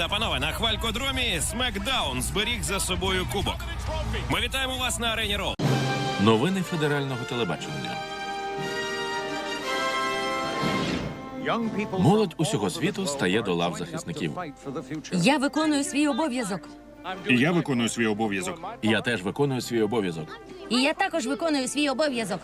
Та панове, на хвалькодромі Смекдаун зберіг за собою кубок. Ми вітаємо вас на арені Рол. Новини федерального телебачення. Молодь усього світу стає до лав захисників. Я виконую свій обов'язок. І я виконую свій обов'язок. Я теж виконую свій обов'язок. І я також виконую свій обов'язок.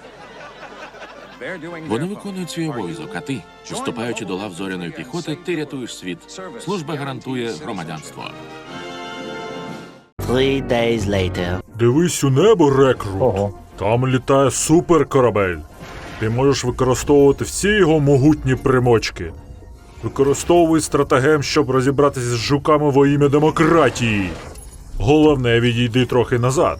Вони виконують свій обов'язок, а ти, вступаючи до лав зоряної піхоти, ти рятуєш світ. Служба гарантує громадянство. Three days later. Дивись у небо, рекрут. Там літає суперкорабель. Ти можеш використовувати всі його могутні примочки. Використовуй стратегем, щоб розібратися з жуками во ім'я демократії. Головне, відійди трохи назад.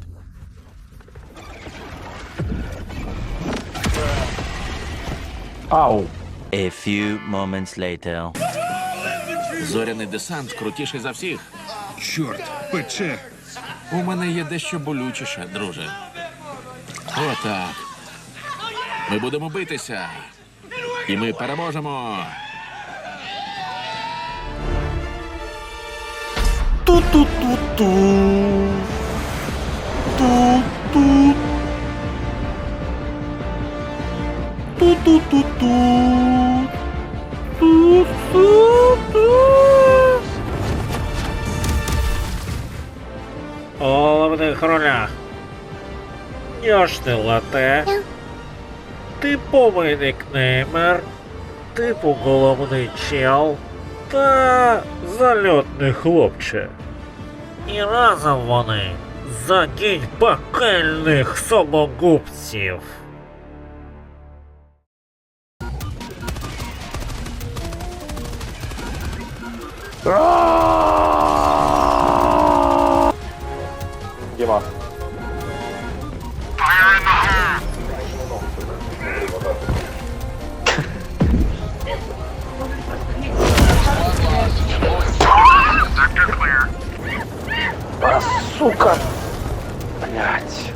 A few moments later. Зоряний десант крутіший за всіх. Чорт, пече. У мене є дещо болючіше, друже. Отак. Ми будемо битися. І ми переможемо. Ту-ту-ту-ту. Ту-ту-ту-ту. Ту-ту-ту. У головних ролях Йошти Лате, типовий никнеймер, типу головний чел та зальотний хлопче. І разом вони загінь пекельних самогубців. Дима. А, сука! Блять.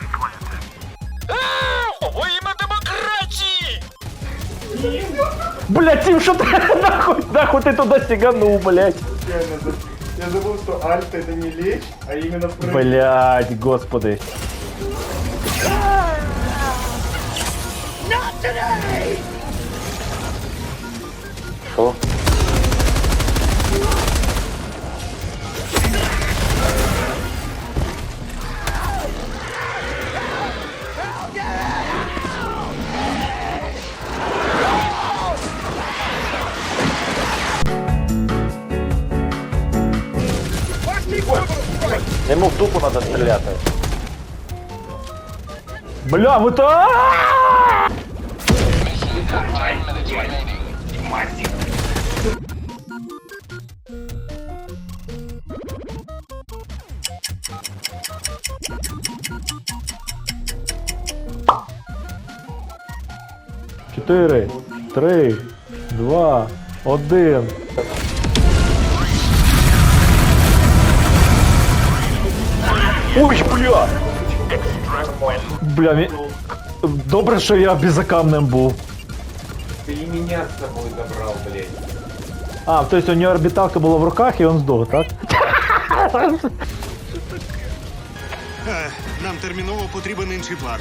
Блять, Тим, що ти нахуй, нахуй ти туди сіганув, блять. Я забыл, что альт это не лечь, а именно прыгать. Блять, господи. Йому в дупу треба стріляти. Бля, ви то. Чотири, три, два, один. Ой, бля! Бля, мі... добре, що я безокамним був. Ты и меня с собой забрал, блядь. А, то есть у нього орбіталка була в руках і він здох, так? Нам терміново потрібен інший план.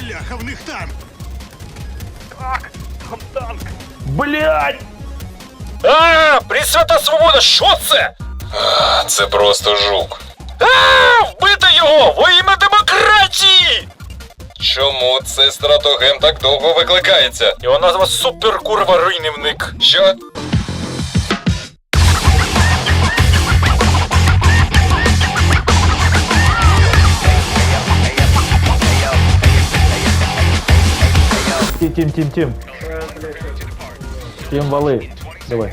Бляха, в них танк. Блять! А, Пресвята Свобода, що це? Це просто жук. А, Вбити його! Во ім'я демократії! Чому цей стратогем так довго викликається? Його назва суперкурва руйнівник. Що? Тім, тім, тім, тім. Тім вали. Давай.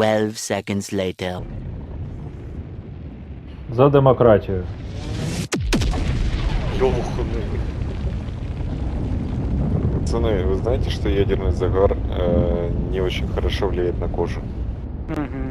Twelve seconds later. За демократію. Пацаны, вы знаете, что ядерный загар э, не очень хорошо влияет на кожу? Угу.